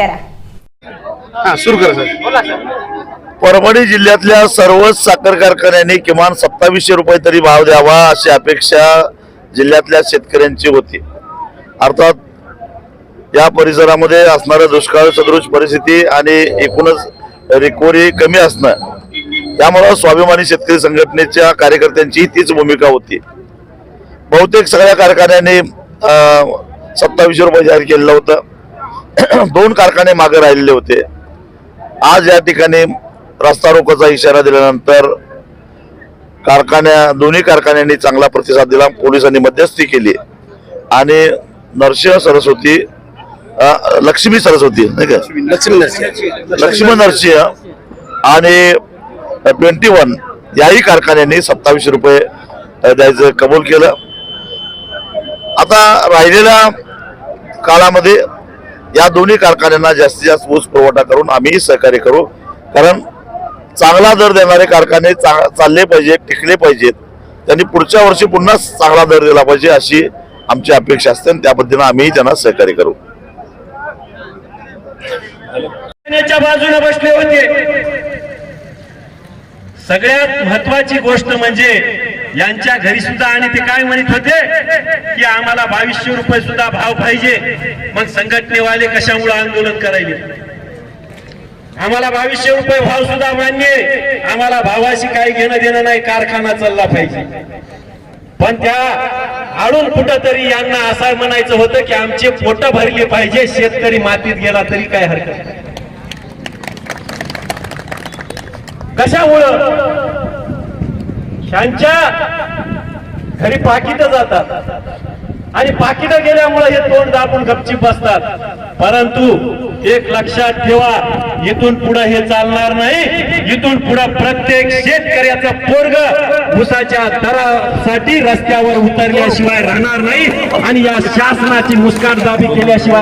करा. हा सुरू करा सर. परभणी जिल्ह्यातल्या सर्वच साखर कारखान्यांनी किमान सत्तावीसशे रुपये तरी भाव द्यावा अशी अपेक्षा जिल्ह्यातल्या शेतकऱ्यांची होती. अर्थात या परिसरामध्ये असणारं दुष्काळ सदृश परिस्थिती आणि एकूणच रिकव्हरी कमी असणं त्यामुळं स्वाभिमानी शेतकरी संघटनेच्या कार्यकर्त्यांची तीच भूमिका होती. बहुतेक सगळ्या कारखान्यांनी सत्तावीसशे रुपये जाहीर केलेलं होतं. दोन कारखाने मागे राहिलेले होते. आज या ठिकाणी रस्ता रोकोचा इशारा दिल्यानंतर कारखान्या दोन्ही कारखान्यांनी चांगला प्रतिसाद दिला. पोलिसांनी मध्यस्थी केली. आणि नरसिंह सरस्वती लक्ष्मी सरस्वती नाही का? लक्ष्मी नरसिंह. आणि ट्वेंटी वन याही कारखान्यांनी सत्तावीसशे रुपये द्यायचं कबूल केलं. आता राहिलेल्या काळामध्ये या दोन्ही कारखान्यांना जास्तीत जास्त ऊस पुरवठा करून आम्हीही सहकार्य करू. कारण चांगला दर देणारे कारखाने चा- चालले पाहिजेत टिकले पाहिजेत. त्यांनी पुढच्या वर्षी पुन्हा चांगला दर दिला पाहिजे अशी आमची अपेक्षा असते आणि त्या पद्धतीनं आम्हीही त्यांना सहकार्य करू. बाजूने बसले होते. सगळ्यात महत्वाची गोष्ट म्हणजे यांच्या घरी सुद्धा आणि ते काय म्हणत होते? की आम्हाला बावीसशे रुपये सुद्धा भाव पाहिजे. मग संघटनेवाले कशामुळे आंदोलन करायचे आम्हाला बावीसशे रुपये भाव सुद्धा मान्य आम्हाला भावाशी काही घेणं देणं नाही कारखाना चालला पाहिजे. पण त्या आडून कुठं तरी यांना असं म्हणायचं होतं की आमचे पोट भरले पाहिजे शेतकरी मातीत गेला तरी काय हरकत कशामुळं? ह्यांच्या घरी पाकिट जातात. आणि पाकिट गेल्यामुळे हे तोंड दाबून गपचीप बसतात. परंतु एक लक्षात ठेवा इथून पुढे हे चालणार नाही. इथून पुढे प्रत्येक शेतकऱ्याचा पोरग भुसाच्या दरासाठी रस्त्यावर उतरल्याशिवाय राहणार नाही. आणि या शासनाची मुस्काटदाबी केल्याशिवाय